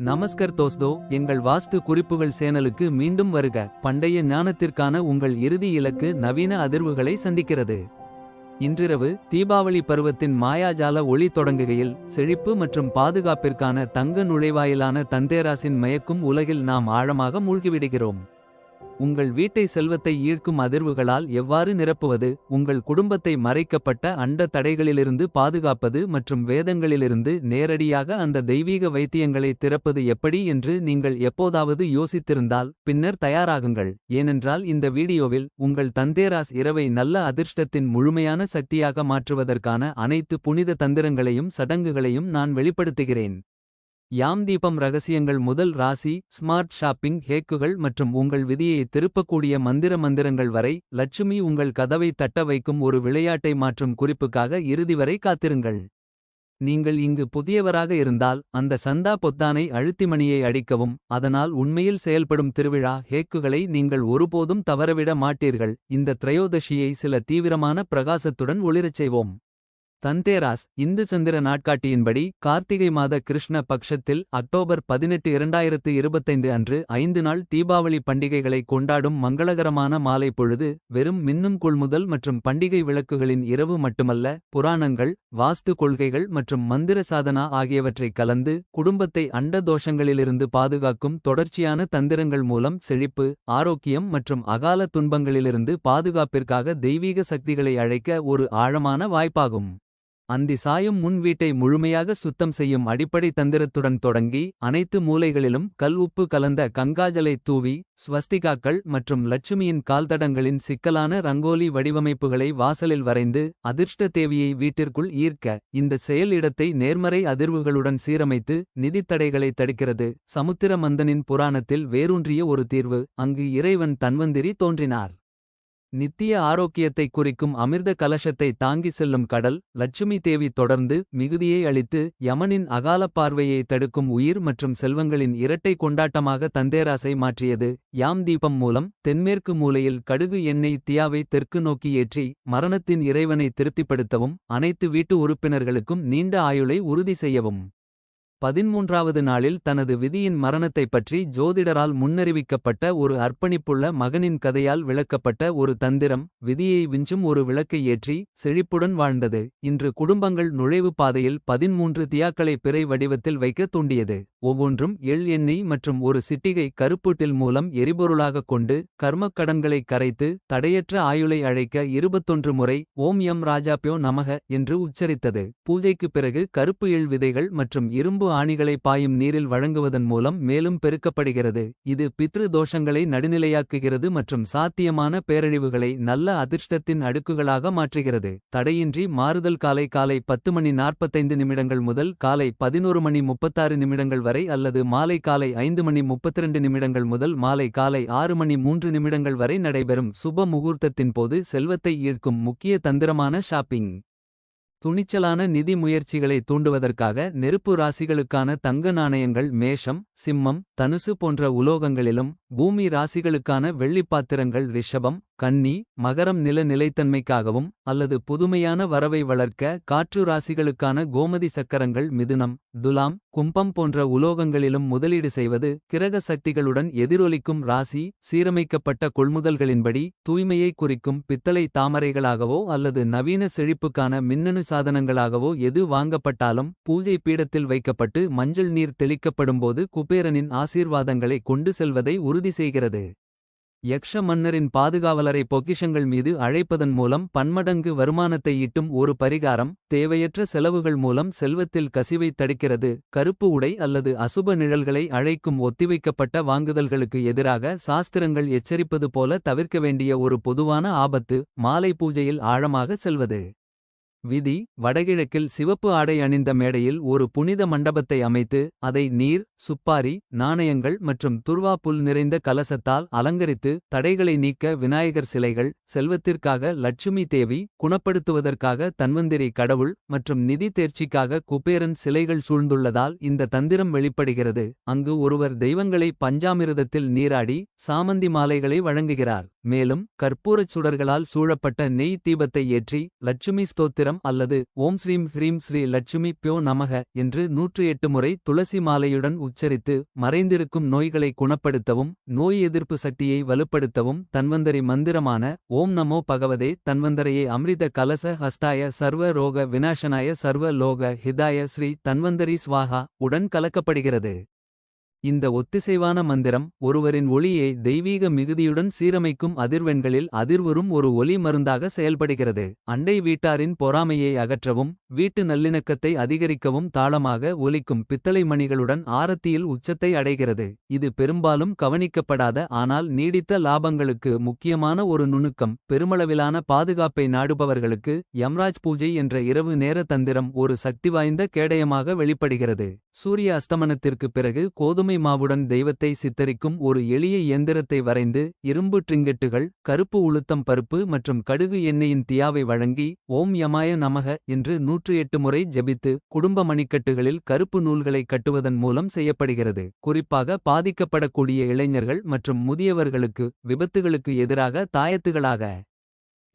நமஸ்கர் தோஸ்தோ எங்கள் வாஸ்து குறிப்புகள் சேனலுக்கு மீண்டும் வருக. பண்டைய ஞானத்திற்கான உங்கள் இறுதி இலக்கு நவீன அதிர்வுகளை சந்திக்கிறது. இன்றிரவு தீபாவளி பருவத்தின் மாயாஜால ஒளி தொடங்குகையில் செழிப்பு மற்றும் பாதுகாப்பிற்கான தங்க நுழைவாயிலான தந்தேராசின் மயக்கும் உலகில் நாம் ஆழமாக மூழ்கிவிடுகிறோம். உங்கள் வீட்டை செல்வத்தை ஈர்க்கும் அதிர்வுகளால் எவ்வாறு நிரப்புவது? உங்கள் குடும்பத்தை மறைக்கப்பட்ட அண்ட தடைகளிலிருந்து பாதுகாப்பது மற்றும் வேதங்களிலிருந்து நேரடியாக அந்த தெய்வீக வைத்தியங்களை திறப்பது எப்படி என்று நீங்கள் எப்போதாவது யோசித்திருந்தால் பின்னர் தயாராகுங்கள். ஏனென்றால் இந்த வீடியோவில் உங்கள் தந்தேராஸ் இரவை நல்ல அதிர்ஷ்டத்தின் முழுமையான சக்தியாக மாற்றுவதற்கான அனைத்து புனித தந்திரங்களையும் சடங்குகளையும் நான் வெளிப்படுத்துகிறேன். யாம் தீபம் ரகசியங்கள் முதல் ராசி ஸ்மார்ட் ஷாப்பிங் ஹேக்குகள் மற்றும் உங்கள் விதியை திருப்பக்கூடிய மந்திர மந்திரங்கள் வரை லட்சுமி உங்கள் கதவை தட்ட வைக்கும் ஒரு விளையாட்டை மாற்றும் குறிப்புக்காக இறுதி வரை காத்திருங்கள். நீங்கள் இங்கு புதியவராக இருந்தால் அந்த சந்தா பொத்தானை அழுத்திமணியை அடிக்கவும் அதனால் உண்மையில் செயல்படும் திருவிழா ஹேக்குகளை நீங்கள் ஒருபோதும் தவறவிட மாட்டீர்கள். இந்த திரையோதஷியை சில தீவிரமான பிரகாசத்துடன் ஒளிரச் செய்வோம். தந்தேராஸ் இந்து சந்திர நாட்காட்டியின்படி கார்த்திகை மாத கிருஷ்ண பக்ஷத்தில் அக்டோபர் பதினெட்டு இரண்டாயிரத்து இருபத்தைந்து அன்று ஐந்து நாள் தீபாவளி பண்டிகைகளை கொண்டாடும் மங்களகரமான மாலை பொழுது வெறும் மின்னும் கொள்முதல் மற்றும் பண்டிகை விளக்குகளின் இரவு மட்டுமல்ல புராணங்கள் வாஸ்து கொள்கைகள் மற்றும் மந்திர சாதனா ஆகியவற்றை கலந்து குடும்பத்தை அண்ட தோஷங்களிலிருந்து பாதுகாக்கும் தொடர்ச்சியான தந்திரங்கள் மூலம் செழிப்பு ஆரோக்கியம் மற்றும் அகால துன்பங்களிலிருந்து பாதுகாப்பிற்காக தெய்வீக சக்திகளை அழைக்க ஒரு ஆழமான வாய்ப்பாகும். அந்தி சாயும் முன் வீட்டை முழுமையாக சுத்தம் செய்யும் அடிப்படை தந்திரத்துடன் தொடங்கி அனைத்து மூலைகளிலும் கல் உப்பு கலந்த கங்காஜலை தூவி ஸ்வஸ்திகாக்கள் மற்றும் லட்சுமியின் கால்தடங்களின் சிக்கலான ரங்கோலி வடிவமைப்புகளை வாசலில் வரைந்து அதிர்ஷ்ட தேவியை வீட்டிற்குள் ஈர்க்க இந்த செயல் இடத்தை நேர்மறை அதிர்வுகளுடன் சீரமைத்து நிதித்தடைகளை தடுக்கிறது. சமுத்திர மந்தனின் புராணத்தில் வேரூன்றிய ஒரு தீர்வு அங்கு இறைவன் தன்வந்திரி தோன்றினார். நித்திய ஆரோக்கியத்தை குறிக்கும் அமிர்த கலசத்தை தாங்கி செல்லும் கடல் லட்சுமி தேவி தொடர்ந்து மிகுதியை அளித்து யமனின் அகால பார்வையை தடுக்கும் உயிர் மற்றும் செல்வங்களின் இரட்டை கொண்டாட்டமாக தந்தேராசை மாற்றியது. யாம் தீபம் மூலம் தென்மேற்கு மூலையில் கடுகு எண்ணெய் தியாவை தெற்கு நோக்கி ஏற்றி மரணத்தின் இறைவனை திருப்திப்படுத்தவும் அனைத்து வீட்டு உறுப்பினர்களுக்கும் நீண்ட ஆயுளை உறுதி செய்யவும். பதின்மூன்றாவது நாளில் தனது விதியின் மரணத்தைப் பற்றி ஜோதிடரால் முன்னறிவிக்கப்பட்ட ஒரு அர்ப்பணிப்புள்ள மகனின் கதையால் விளக்கப்பட்ட ஒரு தந்திரம் விதியை விஞ்சும் ஒரு விளக்கை ஏற்றி செழிப்புடன் வாழ்ந்தது. இன்று குடும்பங்கள் நுழைவு பாதையில் பதின்மூன்று தியாக்களை பிறை வடிவத்தில் வைக்க தூண்டியது. ஒவ்வொன்றும் எள் எண்ணெய் மற்றும் ஒரு சிட்டிகை கருப்பூட்டில் மூலம் எரிபொருளாகக் கொண்டு கர்மக் கடன்களை கரைத்து தடையற்ற ஆயுளை அழைக்க இருபத்தொன்று முறை ஓம் எம் ராஜாப்யோ நமக என்று உச்சரித்தது. பூஜைக்குப் பிறகு கருப்பு எள் விதைகள் மற்றும் இரும்பு ஆணிகளை பாயும் நீரில் வழங்குவதன் மூலம் மேலும் பெருக்கப்படுகிறது. இது பித்ரு தோஷங்களை நடுநிலையாக்குகிறது மற்றும் சாத்தியமான பேரழிவுகளை நல்ல அதிர்ஷ்டத்தின் அடுக்குகளாக மாற்றுகிறது. தடையின்றி மாறுதல் காலை காலை பத்து மணி நாற்பத்தைந்து நிமிடங்கள் முதல் காலை பதினோரு மணி முப்பத்தாறு நிமிடங்கள் வரை அல்லது மாலை காலை ஐந்து மணி முப்பத்திரண்டு நிமிடங்கள் முதல் மாலை காலை ஆறு மணி மூன்று நிமிடங்கள் வரை நடைபெறும் சுப முகூர்த்தத்தின் போது செல்வத்தை ஈர்க்கும் முக்கிய தந்திரமான ஷாப்பிங். துணிச்சலான நிதி முயற்சிகளை தூண்டுவதற்காக நெருப்பு ராசிகளுக்கான தங்க நாணயங்கள் மேஷம் சிம்மம் தனுசு போன்ற உலோகங்களிலும் பூமி ராசிகளுக்கான வெள்ளிப்பாத்திரங்கள் ரிஷபம் கன்னி மகரம் நில நிலைத்தன்மைக்காகவும் அல்லது புதுமையான வரவை வளர்க்க காற்று ராசிகளுக்கான கோமதி சக்கரங்கள் மிதுனம் துலாம் கும்பம் போன்ற உலோகங்களிலும் முதலீடு செய்வது கிரக சக்திகளுடன் எதிரொலிக்கும் ராசி சீரமைக்கப்பட்ட கொள்முதல்களின்படி தூய்மையை குறிக்கும் பித்தளை தாமரைகளாகவோ அல்லது நவீன செழிப்புக்கான மின்னணு சாதனங்களாகவோ எது வாங்கப்பட்டாலும் பூஜை பீடத்தில் வைக்கப்பட்டு மஞ்சள் நீர் தெளிக்கப்படும்போது குபேரனின் ஆசீர்வாதங்களை கொண்டு செல்வதை உறுதி செய்கிறது. யக்ஷ மன்னரின் பாதுகாவலரை பொக்கிஷங்கள் மீது அழைப்பதன் மூலம் பன்மடங்கு வருமானத்தை ஈட்டும் ஒரு பரிகாரம் தேவையற்ற செலவுகள் மூலம் செல்வத்தில் கசிவை தடுக்கிறது. கருப்பு உடை அல்லது அசுப நிழல்களை அழைக்கும் ஒத்திவைக்கப்பட்ட வாங்குதல்களுக்கு எதிராக சாஸ்திரங்கள் எச்சரிப்பது போல தவிர்க்க வேண்டிய ஒரு பொதுவான ஆபத்து மாலை பூஜையில் ஆழமாக செல்வது. விதி வடகிழக்கில் சிவப்பு ஆடை அணிந்த மேடையில் ஒரு புனித மண்டபத்தை அமைத்து அதை நீர் சுப்பாரி நாணயங்கள் மற்றும் துர்வா புல் நிறைந்த கலசத்தால் அலங்கரித்து தடைகளை நீக்க விநாயகர் சிலைகள் செல்வத்திற்காக லட்சுமி தேவி குணப்படுத்துவதற்காக தன்வந்திரி கடவுள் மற்றும் நிதி தேர்ச்சிக்காக குபேரன் சிலைகள் சூழ்ந்துள்ளதால் இந்த தந்திரம் வெளிப்படுகிறது. அங்கு ஒருவர் தெய்வங்களை பஞ்சாமிரதத்தில் நீராடி சாமந்தி மாலைகளை வழங்குகிறார். மேலும் கற்பூரச் சுடர்களால் சூழப்பட்ட நெய் தீபத்தை ஏற்றி லட்சுமி ஸ்தோத்திரம் அல்லது ஓம் ஸ்ரீம் ஹ்ரீம் ஸ்ரீ லட்சுமி பியோ நமக என்று நூற்று எட்டு முறை துளசி மாலையுடன் உச்சரித்து மறைந்திருக்கும் நோய்களை குணப்படுத்தவும் நோய் எதிர்ப்பு சக்தியை வலுப்படுத்தவும் தன்வந்தரி மந்திரமான ஓம் நமோ பகவதே தன்வந்தரையே அமிர்த கலச ஹஸ்தாய சர்வ ரோக விநாசனாய சர்வ லோக ஹிதாய ஸ்ரீ தன்வந்தரி ஸ்வாஹா உடன் கலக்கப்படுகிறது. இந்த ஒத்திசைவான மந்திரம் ஒருவரின் ஒளியை தெய்வீக மிகுதியுடன் சீரமைக்கும் அதிர்வெண்களில் அதிர்வுறும் ஒரு ஒலி மருந்தாக செயல்படுகிறது. அண்டை வீட்டாரின் பொறாமையை அகற்றவும் வீட்டு நல்லிணக்கத்தை அதிகரிக்கவும் தாளமாக ஒலிக்கும் பித்தளை மணிகளுடன் ஆரத்தியில் உச்சத்தை அடைகிறது. இது பெரும்பாலும் கவனிக்கப்படாத ஆனால் நீடித்த லாபங்களுக்கு முக்கியமான ஒரு நுணுக்கம். பெருமளவிலான பாதுகாப்பை நாடுபவர்களுக்கு யம்ராஜ் பூஜை என்ற இரவு நேர தந்திரம் ஒரு சக்திவாய்ந்த கேடயமாக வெளிப்படுகிறது. சூரிய அஸ்தமனத்திற்கு பிறகு கோதுமை மாவுடன் தெய்வத்தை சித்தரிக்கும் ஒரு எளிய இயந்திரத்தை வரைந்து இரும்பு ட்ரிங்கெட்டுகள் கருப்பு உளுத்தம் பருப்பு மற்றும் கடுகு எண்ணெயின் தியாவை வழங்கி ஓம் யமாய நமக என்று நூற்று எட்டு முறை ஜெபித்து குடும்ப மணிக்கட்டுகளில் கருப்பு நூல்களை கட்டுவதன் மூலம் செய்யப்படுகிறது. குறிப்பாக பாதிக்கப்படக்கூடிய இளைஞர்கள் மற்றும் முதியவர்களுக்கு விபத்துகளுக்கு எதிராக தாயத்துகளாக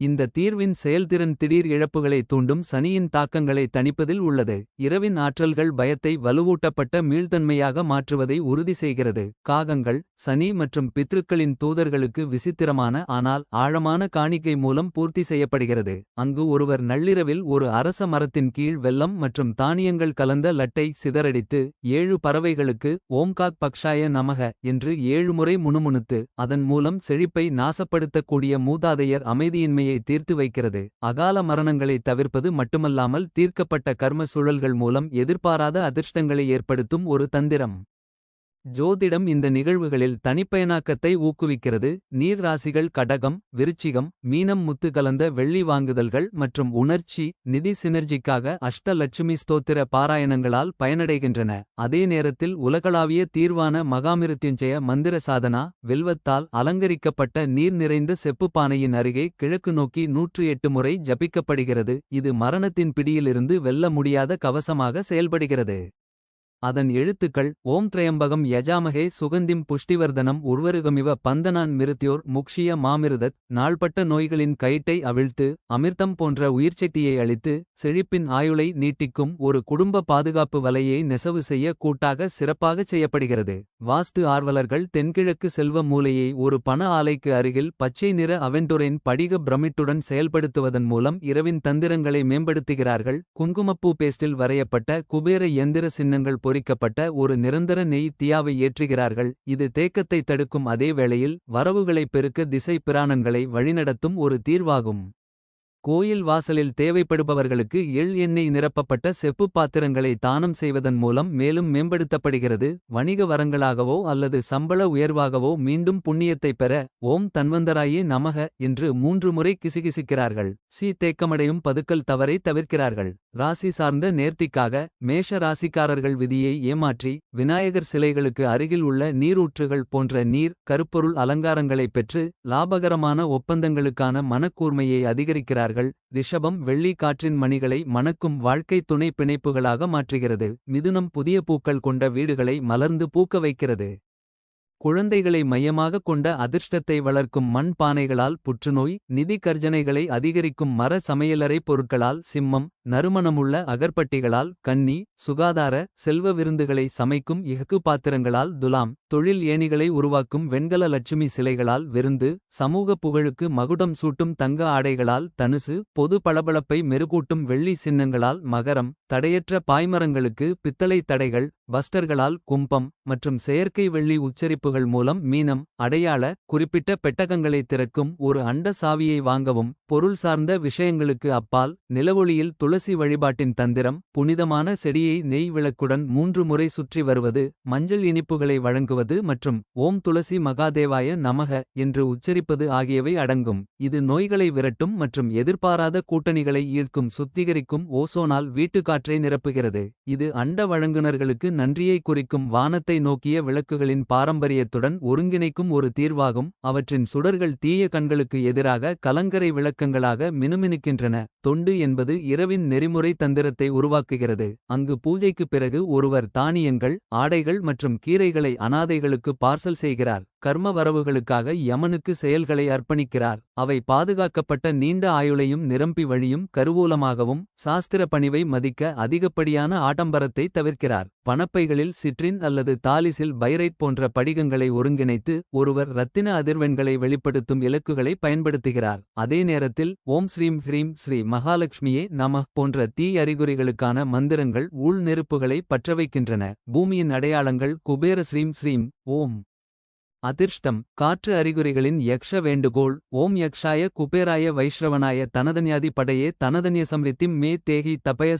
இந்த தீர்வின் செயல்திறன் திடீர் இழப்புகளை தூண்டும் சனியின் தாக்கங்களை தணிப்பதில் உள்ளது. இரவின் ஆற்றல்கள் பயத்தை வலுவூட்டப்பட்ட மீள்தன்மையாக மாற்றுவதை உறுதி செய்கிறது. காகங்கள் சனி மற்றும் பித்ருக்களின் தூதர்களுக்கு விசித்திரமான ஆனால் ஆழமான காணிக்கை மூலம் பூர்த்தி செய்யப்படுகிறது. அங்கு ஒருவர் நள்ளிரவில் ஒரு அரச மரத்தின் கீழ் வெள்ளம் மற்றும் தானியங்கள் கலந்த லட்டை சிதறடித்து ஏழு பறவைகளுக்கு ஓம்காக் பக்ஷாய நமக என்று ஏழு முறை முணுமுணுத்து அதன் மூலம் செழிப்பை நாசப்படுத்தக்கூடிய மூதாதையர் அமைதியின்மையை பிரச்சனையை தீர்த்து வைக்கிறது. அகால மரணங்களை தவிர்ப்பது மட்டுமல்லாமல் தீர்க்கப்பட்ட கர்ம சூழல்கள் மூலம் எதிர்பாராத அதிர்ஷ்டங்களை ஏற்படுத்தும் ஒரு தந்திரம். ஜோதிடம் இந்த நிகழ்வுகளில் தனிப்பயனாக்கத்தை ஊக்குவிக்கிறது. நீர் ராசிகள் கடகம் விருச்சிகம் மீனம் முத்து கலந்த வெள்ளி வாங்குதல்கள் மற்றும் உணர்ச்சி நிதி சினர்ஜிக்காக அஷ்டலட்சுமி ஸ்தோத்திர பாராயணங்களால் பயனடைகின்றன. அதே நேரத்தில் உலகளாவிய தீர்வான மகாமிருத்யுஞ்சய மந்திர சாதனா வெல்வத்தால் அலங்கரிக்கப்பட்ட நீர் நிறைந்த செப்பு பானையின் அருகே கிழக்கு நோக்கி நூற்று எட்டு முறை ஜபிக்கப்படுகிறது. இது மரணத்தின் பிடியிலிருந்து வெல்ல முடியாத கவசமாக செயல்படுகிறது. அதன் எழுத்துக்கள் ஓம் திரையம்பகம் யஜாமகே சுகந்திம் புஷ்டிவர்தனம் உர்வருகமிவ பந்தனான் மிருத்தியோர் முக்ஷிய மாமிருதத் நாள்பட்ட நோய்களின் கயிட்டை அவிழ்த்து அமிர்தம் போன்ற உயிர்ச்சக்தியை அளித்து செழிப்பின் ஆயுளை நீட்டிக்கும் ஒரு குடும்ப பாதுகாப்பு வலையை நெசவு செய்ய கூட்டாக சிறப்பாகச் செய்யப்படுகிறது. வாஸ்து ஆர்வலர்கள் தென்கிழக்கு செல்வ மூலையை ஒரு பண ஆலைக்கு அருகில் பச்சை நிற அவென்டுரைன் படிக பிரமிட்டுடன் செயல்படுத்துவதன் மூலம் இரவின் தந்திரங்களை மேம்படுத்துகிறார்கள். குங்குமப்பூ பேஸ்டில் வரையப்பட்ட குபேர எந்திர சின்னங்கள் பொறிக்கப்பட்ட ஒரு நிரந்தர நெய் தியாவை ஏற்றுகிறார்கள். இது தேக்கத்தை தடுக்கும் அதே வேளையில் வரவுகளை பெருக்க திசை பிராணங்களை வழிநடத்தும் ஒரு தீர்வாகும். கோயில் வாசலில் தேவைப்படுபவர்களுக்கு எள் எண்ணெய் நிரப்பப்பட்ட செப்பு பாத்திரங்களை தானம் செய்வதன் மூலம் மேலும் மேம்படுத்தப்படுகிறது. வணிக வரங்களாகவோ அல்லது சம்பள உயர்வாகவோ மீண்டும் புண்ணியத்தை பெற ஓம் தன்வந்தராயே நமக என்று மூன்று முறை கிசுகிசுக்கிறார்கள். சி தேக்கமடையும் பதுக்கல் தவறை தவிர்க்கிறார்கள். ராசி சார்ந்த நேர்த்திக்காக மேஷ ராசிக்காரர்கள் விதியை ஏமாற்றி விநாயகர் சிலைகளுக்கு அருகில் உள்ள நீரூற்றுகள் போன்ற நீர் கருப்பொருள் அலங்காரங்களை பெற்று லாபகரமான ஒப்பந்தங்களுக்கான மனக்கூர்மையை அதிகரிக்கிறார்கள். ரிஷபம் வெள்ளி காற்றின் மணிகளை மணக்கும் வாழ்க்கை துணை பிணைப்புகளாக மாற்றுகிறது. மிதுனம் புதிய பூக்கள் கொண்ட வீடுகளை மலர்ந்து பூக்க வைக்கிறது. குழந்தைகளை மையமாக கொண்ட அதிர்ஷ்டத்தை வளர்க்கும் மண் பானைகளால் புற்றுநோய் நிதி கர்ஜனைகளை அதிகரிக்கும் மர சமையலறை பொருட்களால் சிம்மம் நறுமணமுள்ள அகர்பட்டிகளால் கன்னி சுகாதார செல்வ விருந்துகளை சமைக்கும் இகக்கு பாத்திரங்களால் துலாம் தொழில் ஏணிகளை உருவாக்கும் வெண்கல லட்சுமி சிலைகளால் விருந்து சமூக புகழுக்கு மகுடம் சூட்டும் தங்க ஆடைகளால் தனுசு பொது பளபளப்பை மெருகூட்டும் வெள்ளி சின்னங்களால் மகரம் தடையற்ற பாய்மரங்களுக்கு பித்தளை தடைகள் பஸ்டர்களால் கும்பம் மற்றும் செயற்கை வெள்ளி உச்சரிப்புகள் மூலம் மீனம் அடையாள குறிப்பிட்ட பெட்டகங்களை திறக்கும் ஒரு அண்ட சாவியை வாங்கவும் பொருள் சார்ந்த விஷயங்களுக்கு அப்பால் நிலவொளியில் துளசி வழிபாட்டின் தந்திரம் புனிதமான செடியை நெய் விளக்குடன் மூன்று முறை சுற்றி வருவது மஞ்சள் இனிப்புகளை வழங்குவது மற்றும் ஓம் துளசி மகாதேவாய நமக என்று உச்சரிப்பது ஆகியவை அடங்கும். இது நோய்களை விரட்டும் மற்றும் எதிர்பாராத கூட்டணிகளை ஈர்க்கும் சுத்திகரிக்கும் ஓசோனால் வீட்டுக்காற்றை நிரப்புகிறது. இது அண்ட வழங்குனர்களுக்கு நன்றியை குறிக்கும் வானத்தை நோக்கிய விளக்குகளின் பாரம்பரியத்துடன் ஒருங்கிணைக்கும் ஒரு தீர்வாகும். அவற்றின் சுடர்கள் தீய கண்களுக்கு எதிராக கலங்கரை விளக்கங்களாக மினுமினுக்கின்றன. தொண்டு என்பது இரவின் நெறிமுறை தந்திரத்தை உருவாக்குகிறது. அங்கு பூஜைக்குப் பிறகு ஒருவர் தானியங்கள் ஆடைகள் மற்றும் கீரைகளை அனாதைகளுக்கு பார்சல் செய்கிறார். கர்ம வரவுகளுக்காக யமனுக்கு செயல்களை அர்ப்பணிக்கிறார். அவை பாதுகாக்கப்பட்ட நீண்ட ஆயுளையும் நிரம்பி வழியும் கருவூலமாகவும் சாஸ்திர பணிவை மதிக்க அதிகப்படியான ஆடம்பரத்தை தவிர்க்கிறார். பணப்பைகளில் சிற்றின் அல்லது தாலிசில் பைரைட் போன்ற படிகங்களை ஒருங்கிணைத்து ஒருவர் ரத்தின அதிர்வெண்களை வெளிப்படுத்தும் இலக்குகளை பயன்படுத்துகிறார். அதே நேரத்தில் ஓம் ஸ்ரீம் ஹ்ரீம் ஸ்ரீ மகாலட்சுமியே நம போன்ற தீ அறிகுறிகளுக்கான மந்திரங்கள் உள் நெருப்புகளை பற்றவைக்கின்றன. பூமியின் அடையாளங்கள் குபேர ஸ்ரீம் ஸ்ரீம் ஓம். அதிர்ஷ்டம் காற்று அறிகுறிகளின் யக்ஷ வேண்டுகோள். ஓம் யக்ஷாய குபேராய வைஷ்ரவனாய தனதன்யாதி படையே தனதன்ய சம்ரித்தி மே தேகி தபய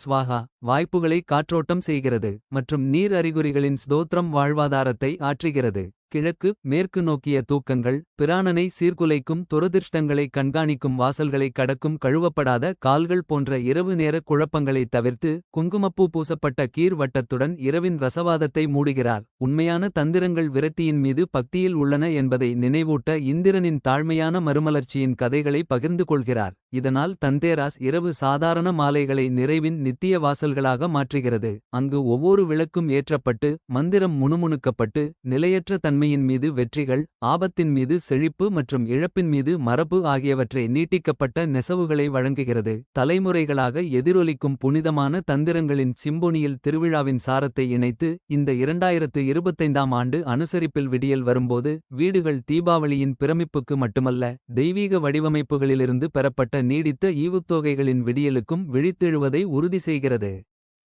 வாய்ப்புகளை காற்றோட்டம் செய்கிறது மற்றும் நீர் அறிகுறிகளின் ஸ்தோத்திரம் வாழ்வாதாரத்தை ஆற்றுகிறது. கிழக்கு மேற்கு நோக்கிய தூக்கங்கள் பிராணனை சீர்குலைக்கும் துரதிர்ஷ்டங்களை கண்காணிக்கும் வாசல்களை கடக்கும் கழுவப்படாத கால்கள் போன்ற இரவு நேர குழப்பங்களை தவிர்த்து குங்குமப்பூ பூசப்பட்ட கீர் வட்டத்துடன் இரவின் ரசவாதத்தை மூடுகிறார். உண்மையான தந்திரங்கள் விரத்தியின் மீது பக்தியில் உள்ளன என்பதை நினைவூட்ட இந்திரனின் தாழ்மையான மறுமலர்ச்சியின் கதைகளை பகிர்ந்து கொள்கிறார். இதனால் தந்தேராஸ் இரவு சாதாரண மாலைகளை நிறைவின் நித்திய வாசல்களாக மாற்றுகிறது. அங்கு ஒவ்வொரு விளக்கும் ஏற்றப்பட்டு மந்திரம் முணுமுணுக்கப்பட்டு நிலையற்ற தன்மையின் மீது வெற்றிகள் ஆபத்தின் மீது செழிப்பு மற்றும் இழப்பின் மீது மரபு ஆகியவற்றை நீட்டிக்கப்பட்ட நெசவுகளை வழங்குகிறது. தலைமுறைகளாக எதிரொலிக்கும் புனிதமான தந்திரங்களின் சிம்போனியில் திருவிழாவின் சாரத்தை இணைத்து இந்த இரண்டாயிரத்து இருபத்தைந்தாம் ஆண்டு அனுசரிப்பில் விடியல் வரும்போது வீடுகள் தீபாவளியின் பிரமிப்புக்கு மட்டுமல்ல தெய்வீக வடிவமைப்புகளிலிருந்து பெறப்பட்ட நீடித்த ஈவுத்தொகைகளின் விடியலுக்கும் விழித்தெழுவதை உறுதி செய்கிறது.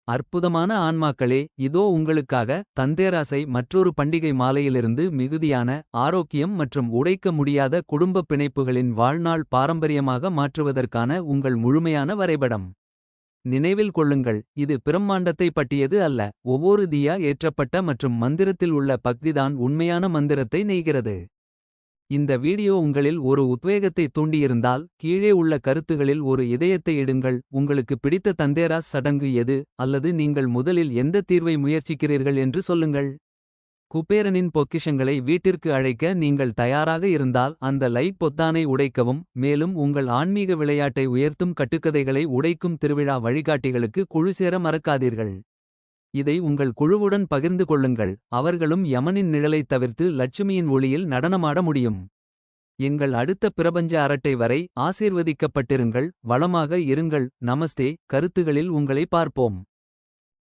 அற்புதமான ஆன்மாக்களே இதோ உங்களுக்காக தந்தேராசை மற்றொரு பண்டிகை மாலையிலிருந்து மிகுதியான ஆரோக்கியம் மற்றும் உடைக்க முடியாத குடும்ப பிணைப்புகளின் வாழ்நாள் பாரம்பரியமாக மாற்றுவதற்கான உங்கள் முழுமையான வரைபடம். நினைவில் கொள்ளுங்கள் இது பிரம்மாண்டத்தை பட்டியது அல்ல ஒவ்வொரு தியா ஏற்றப்பட்ட மற்றும் மந்திரத்தில் உள்ள பக்திதான் உண்மையான மந்திரத்தை நெய்கிறது. இந்த வீடியோ உங்களில் ஒரு உத்வேகத்தை தூண்டியிருந்தால் கீழே உள்ள கருத்துகளில் ஒரு இதயத்தை இடுங்கள். உங்களுக்கு பிடித்த தந்தேராஸ் சடங்கு எது அல்லது நீங்கள் முதலில் எந்த தீர்வை முயற்சிக்கிறீர்கள் என்று சொல்லுங்கள். குபேரனின் பொக்கிஷங்களை வீட்டிற்கு அழைக்க நீங்கள் தயாராக இருந்தால் அந்த லைக் பொத்தானை உடைக்கவும் மேலும் உங்கள் ஆன்மீக விளையாட்டை உயர்த்தும் கட்டுக்கதைகளை உடைக்கும் திருவிழா வழிகாட்டிகளுக்கு குழு சேர மறக்காதீர்கள். இதை உங்கள் குழுவுடன் பகிர்ந்து கொள்ளுங்கள். அவர்களும் யமனின் நிழலைத் தவிர்த்து லட்சுமியின் ஒளியில் நடனமாட முடியும். எங்கள் அடுத்த பிரபஞ்ச அரட்டை வரை ஆசீர்வதிக்கப்பட்டிருங்கள். வளமாக இருங்கள். நமஸ்தே. கருத்துகளில் உங்களை பார்ப்போம்.